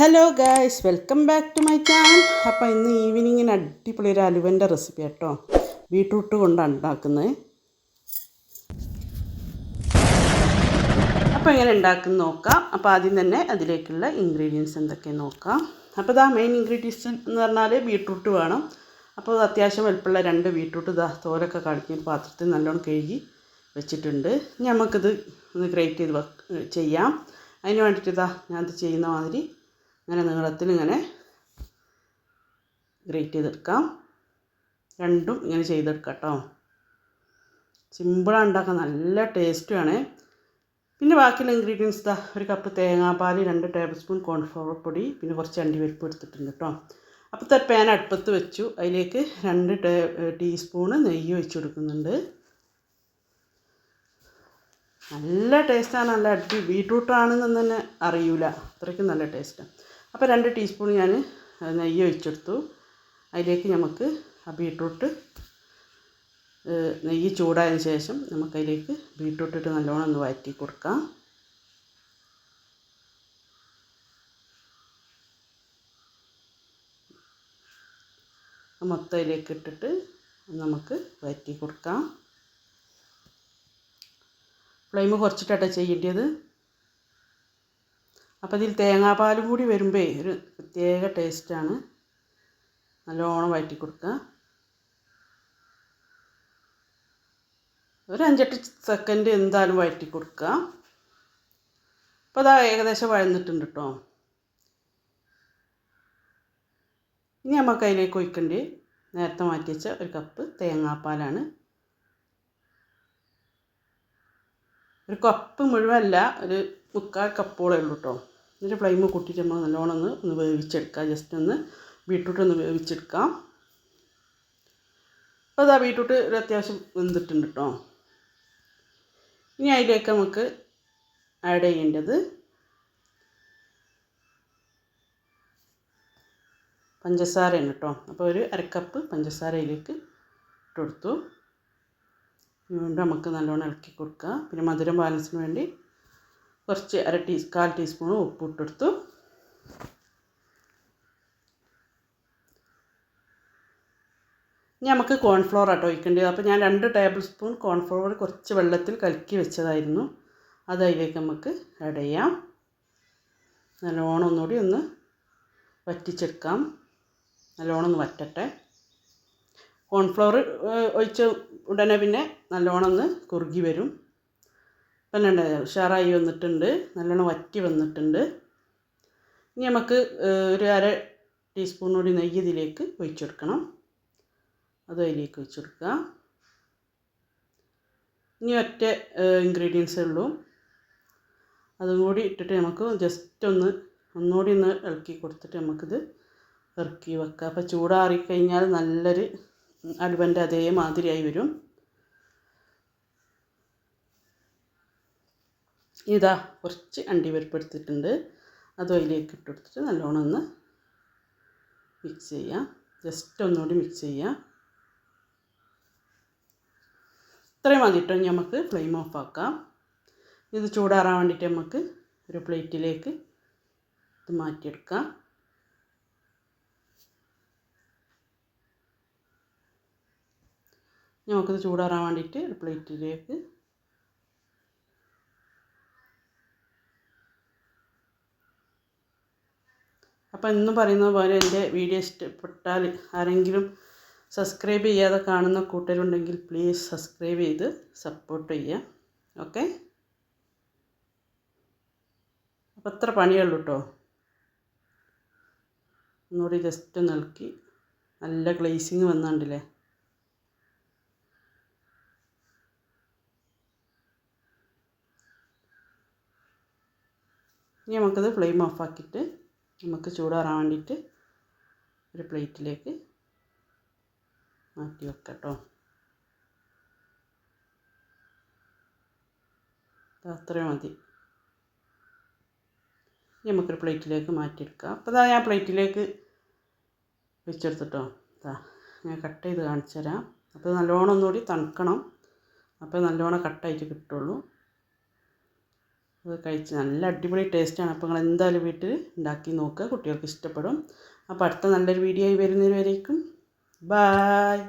Hello guys welcome back to my channel അപ്പോൾ ഇന്ന് ഈവനിങ്ങിന് അടിപൊളി ഒരു അലുവന്റെ റെസിപ്പി കേട്ടോ ബീട്രൂട്ട് കൊണ്ടാണ് ഉണ്ടാക്കുന്നത്. അപ്പോൾ എങ്ങനെ ഉണ്ടാക്കുന്ന നോക്കാം. അപ്പോൾ ആദ്യം തന്നെ അതിലേക്കുള്ള ഇൻഗ്രീഡിയൻസ് എന്തൊക്കെയാണ് നോക്കാം. അപ്പോൾ ഇതാ മെയിൻ ഇൻഗ്രീഡിയൻസ് എന്ന് പറഞ്ഞാൽ ബീട്രൂട്ട് വേണം. അപ്പോൾ അത്യാവശ്യം വലുപ്പമുള്ള രണ്ട് ബീട്രൂട്ട് ഇതാ തോലൊക്കെ കളിക്കുന്ന പാത്രത്തിൽ നല്ലോണം കഴുകി വെച്ചിട്ടുണ്ട്. നമുക്കിത് ഒന്ന് ഗ്രേറ്റ് ചെയ്ത് ചെയ്യാം. അതിന് വേണ്ടിയിട്ട് ഇതാ ഞാനത് ചെയ്യുന്ന മാതിരി ഇങ്ങനെ നീളത്തിൽ ഇങ്ങനെ ഗ്രേറ്റ് ചെയ്തെടുക്കാം. രണ്ടും ഇങ്ങനെ ചെയ്തെടുക്കാം കേട്ടോ സിമ്പിളാണ് ഉണ്ടാക്കാൻ നല്ല ടേസ്റ്റുമാണ് പിന്നെ ബാക്കിയുള്ള ഇൻഗ്രീഡിയൻസ് ഇതാ ഒരു കപ്പ് തേങ്ങാപ്പാൽ രണ്ട് ടേബിൾ സ്പൂൺ കോൺഫ്ലവർ പൊടി പിന്നെ കുറച്ച് അണ്ടിപരിപ്പ് എടുത്തിട്ടുണ്ട് കേട്ടോ അപ്പോഴത്തെ പാൻ അടുപ്പത്ത് വെച്ചു. അതിലേക്ക് രണ്ട് ടേ ടീസ്പൂണ് നെയ്യ് വെച്ച് കൊടുക്കുന്നുണ്ട്. നല്ല ടേസ്റ്റാണ് നല്ല അടി ബീട്രൂട്ടാണെന്ന് തന്നെ അറിയൂല. അത്രയ്ക്കും നല്ല ടേസ്റ്റാണ് അപ്പോൾ രണ്ട് ടീസ്പൂൺ ഞാൻ നെയ്യ് ഒഴിച്ചെടുത്തു. അതിലേക്ക് നമുക്ക് ആ ബീട്രൂട്ട് നെയ്യ് ചൂടായതിന് ശേഷം നമുക്കതിലേക്ക് ബീട്രൂട്ട് ഇട്ട് നല്ലോണം ഒന്ന് വഴറ്റി കൊടുക്കാം. മൊത്തം അതിലേക്ക് ഇട്ടിട്ട് നമുക്ക് വഴറ്റി കൊടുക്കാം. ഫ്ലെയിം കുറച്ചിട്ടാണ് ചെയ്യേണ്ടത്. അപ്പോൾ ഇതിൽ തേങ്ങാപ്പാലും കൂടി വരുമ്പോൾ ഒരു പ്രത്യേക ടേസ്റ്റാണ് നല്ലോണം വഴറ്റി കൊടുക്കുക. ഒരു അഞ്ചെട്ട് സെക്കൻഡ് എന്തായാലും വഴറ്റി കൊടുക്കുക. അപ്പോൾ അതാ ഏകദേശം വഴന്നിട്ടുണ്ട് കേട്ടോ ഇനി നമുക്ക് അതിലേക്ക് ഒഴിക്കേണ്ടി. നേരത്തെ മാറ്റി വെച്ച ഒരു കപ്പ് തേങ്ങാപ്പാലാണ്. ഒരു കപ്പ് മുഴുവല്ല ഒരു മുക്കാൽ കപ്പോളേ ഉള്ളൂ കേട്ടോ എന്നിട്ട് ഫ്ലെയിം കൂട്ടിയിട്ട് നമ്മൾ നല്ലോണം ഒന്ന് ഒന്ന് വേവിച്ചെടുക്കാം. ജസ്റ്റ് ഒന്ന് ബീട്രൂട്ട് ഒന്ന് വേവിച്ചെടുക്കാം. അപ്പോൾ അതാ ബീട്രൂട്ട് ഒരു അത്യാവശ്യം വെന്തിട്ടുണ്ട് കേട്ടോ ഇനി അതിലേക്ക് നമുക്ക് ആഡ് ചെയ്യേണ്ടത് പഞ്ചസാരയാണ് കേട്ടോ അപ്പോൾ ഒരു അരക്കപ്പ് പഞ്ചസാര അതിലേക്ക് ഇട്ട് കൊടുത്തു. വീണ്ടും നമുക്ക് നല്ലോണം ഇളക്കി കൊടുക്കുക പിന്നെ മധുരം ബാലൻസിന് വേണ്ടി കുറച്ച് അര ടീ കാൽ ടീസ്പൂൺ ഉപ്പിട്ടെടുത്തു. ഇനി നമുക്ക് കോൺഫ്ലോർ ആട്ടോ ഒഴിക്കേണ്ടത്. അപ്പോൾ ഞാൻ രണ്ട് ടേബിൾ സ്പൂൺ കോൺഫ്ലോർ കുറച്ച് വെള്ളത്തിൽ കലക്കി വെച്ചതായിരുന്നു. അത് അതിലേക്ക് നമുക്ക് ആഡ് ചെയ്യാം. നല്ലോണം ഒന്നുകൂടി ഒന്ന് വറ്റിച്ചെടുക്കാം. നല്ലോണം ഒന്ന് വറ്റട്ടെ. കോൺഫ്ലവർ ഒഴിച്ച ഉടനെ പിന്നെ നല്ലോണം ഒന്ന് കുറുകി വരും. ഉണ്ട് ഉഷാറായി വന്നിട്ടുണ്ട്. നല്ലോണം വറ്റി വന്നിട്ടുണ്ട്. ഇനി നമുക്ക് ഒരു അര ടീസ്പൂൺ കൂടി നെയ്യ് ഇതിലേക്ക് ഒഴിച്ചെടുക്കണം അത് അതിലേക്ക് ഒഴിച്ചെടുക്കുക ഇനി ഒറ്റ ഇൻഗ്രീഡിയൻസേ ഉള്ളൂ. അതും കൂടി ഇട്ടിട്ട് നമുക്ക് ജസ്റ്റ് ഒന്ന് ഒന്നുകൂടി ഒന്ന് ഇളക്കി കൊടുത്തിട്ട് നമുക്കിത് ഇറക്കി വെക്കുക അപ്പോൾ ചൂടാറിക്കഴിഞ്ഞാൽ നല്ലൊരു അലുവന്റെ അതേമാതിരിയായി വരും. ഇതാ കുറച്ച് അണ്ടിപരിപ്പ് എടുത്തിട്ടുണ്ട്. അതും അതിലേക്ക് ഇട്ട് കൊടുത്തിട്ട് നല്ലോണം ഒന്ന് മിക്സ് ചെയ്യാം. ജസ്റ്റ് ഒന്നുകൂടി മിക്സ് ചെയ്യാം. ഇത്രയും കേട്ടോ. നമുക്ക് ഫ്ലെയിം ഓഫ് ആക്കാം. ഇത് ചൂടാറാൻ വേണ്ടിയിട്ട് നമുക്ക് ഒരു പ്ലേറ്റിലേക്ക് ഇത് മാറ്റിയെടുക്കാം. നമുക്കിത് ചൂടാറാൻ വേണ്ടിയിട്ട് ഒരു പ്ലേറ്റിലേക്ക് അപ്പോൾ എന്നും പറയുന്നത് പോലെ എന്റെ വീഡിയോ ഇഷ്ടപ്പെട്ടാൽ ആരെങ്കിലും സബ്സ്ക്രൈബ് ചെയ്യാതെ കാണുന്ന കൂട്ടരുണ്ടെങ്കിൽ പ്ലീസ് സബ്സ്ക്രൈബ് ചെയ്ത് സപ്പോർട്ട് ചെയ്യുക. ഓക്കെ അപ്പോൾ അത്ര പണിയുള്ളൂ കേട്ടോ ഒന്നുകൂടി ജസ്റ്റ് നൽകി. നല്ല ഗ്ലേസിങ് വന്നുണ്ടല്ലേ? ഇനി നമുക്കത് ഫ്ലെയിം ഓഫാക്കിയിട്ട് നമുക്ക് ചൂടാറാൻ വേണ്ടിയിട്ട് ഒരു പ്ലേറ്റിലേക്ക് മാറ്റി വെക്കാം കേട്ടോ അത്രയും മതി. നമുക്കൊരു പ്ലേറ്റിലേക്ക് മാറ്റിയെടുക്കാം. അപ്പോൾ ഇതാ ഞാൻ പ്ലേറ്റിലേക്ക് വെച്ചെടുത്തിട്ടോ. ഇതാ ഞാൻ കട്ട് ചെയ്ത് കാണിച്ചു തരാം അപ്പോൾ നല്ലോണം ഒന്നുകൂടി തണുക്കണം. അപ്പോൾ നല്ലോണം കട്ടായിട്ട് കിട്ടുള്ളൂ അത് കഴിച്ച് നല്ല അടിപൊളി ടേസ്റ്റാണ്. അപ്പോൾ നിങ്ങൾ എന്തായാലും വീട്ടിൽ ഉണ്ടാക്കി നോക്കുക. കുട്ടികൾക്ക് ഇഷ്ടപ്പെടും. അപ്പോൾ അടുത്ത നല്ലൊരു വീഡിയോ ആയി വരുന്നതുവരേക്കും. ബായ്